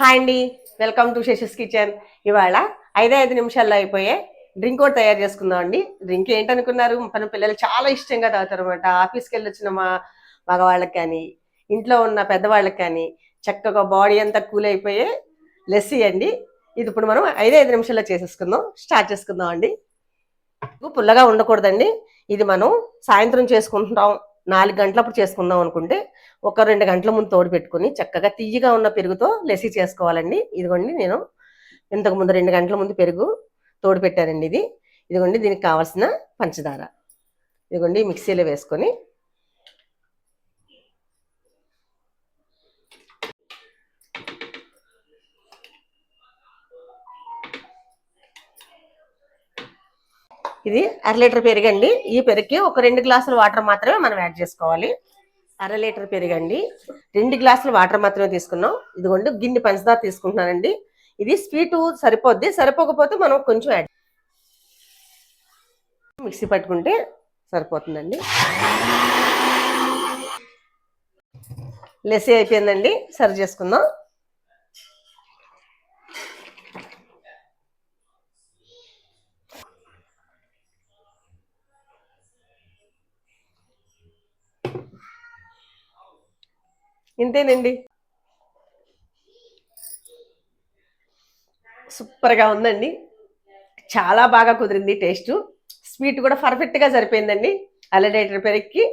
Hi అండి. Welcome to Sesha's kitchen. ఇవాళ ఐదే ఐదు నిమిషాల్లో అయిపోయే డ్రింక్ ఒకటి తయారు చేసుకుందాం అండి. డ్రింక్ ఏంటనుకున్నారు? మన పిల్లలు చాలా ఇష్టంగా తాగుతారు అనమాట ఆఫీస్కి వెళ్ళి వచ్చిన మా మగవాళ్ళకి కానీ ఇంట్లో ఉన్న పెద్దవాళ్ళకి కానీ చక్కగా బాడీ అంతా కూల్ అయిపోయే లెస్సీ అండి. ఇది ఇప్పుడు మనం ఐదే ఐదు నిమిషాల్లో చేసేసుకుందాం. స్టార్ట్ చేసుకుందాం అండి. పుల్లగా ఉండకూడదండి. ఇది మనం సాయంత్రం చేసుకుంటాం. నాలుగు గంటలప్పుడు చేసుకుందాం అనుకుంటే ఒక రెండు గంటల ముందు తోడు పెట్టుకుని చక్కగా తియ్యగా ఉన్న పెరుగుతో లెసి చేసుకోవాలండి. ఇదిగోండి నేను ఇంతకు ముందు రెండు గంటల ముందు పెరుగు తోడు పెట్టానండి ఇది. ఇదిగోండి దీనికి కావాల్సిన పంచదార. ఇదిగోండి మిక్సీలో వేసుకొని ఇది అర లీటర్ పెరుగండి. ఈ పెరుగుకి ఒక రెండు గ్లాసుల వాటర్ మాత్రమే మనం యాడ్ చేసుకోవాలి. అర లీటర్ పెరుగండి. రెండు గ్లాసుల వాటర్ మాత్రమే తీసుకున్నాం. ఇదిగోండి గిన్నె పంచదార తీసుకుంటున్నానండి. ఇది స్వీట్ సరిపోద్ది. సరిపోకపోతే మనం కొంచెం యాడ్ మిక్సీ పట్టుకుంటే సరిపోతుందండి. లెస్సీ అయిపోయిందండి. సర్వ్ చేసుకుందాం. ఇంతేనండి. సూపర్గా ఉందండి. చాలా బాగా కుదిరింది టేస్ట్. స్వీట్ కూడా పర్ఫెక్ట్గా సరిపోయిందండి. అలడేటర్ పెరుగుకి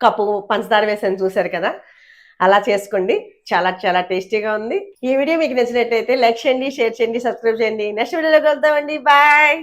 కప్పు పంచదార వేసాను చూశారు కదా. అలా చేసుకోండి. చాలా చాలా టేస్టీగా ఉంది. ఈ వీడియో మీకు నచ్చినట్టయితే లైక్ చేయండి షేర్ చేయండి సబ్స్క్రైబ్ చేయండి. నెక్స్ట్ వీడియోలో కలుద్దామండి. బాయ్!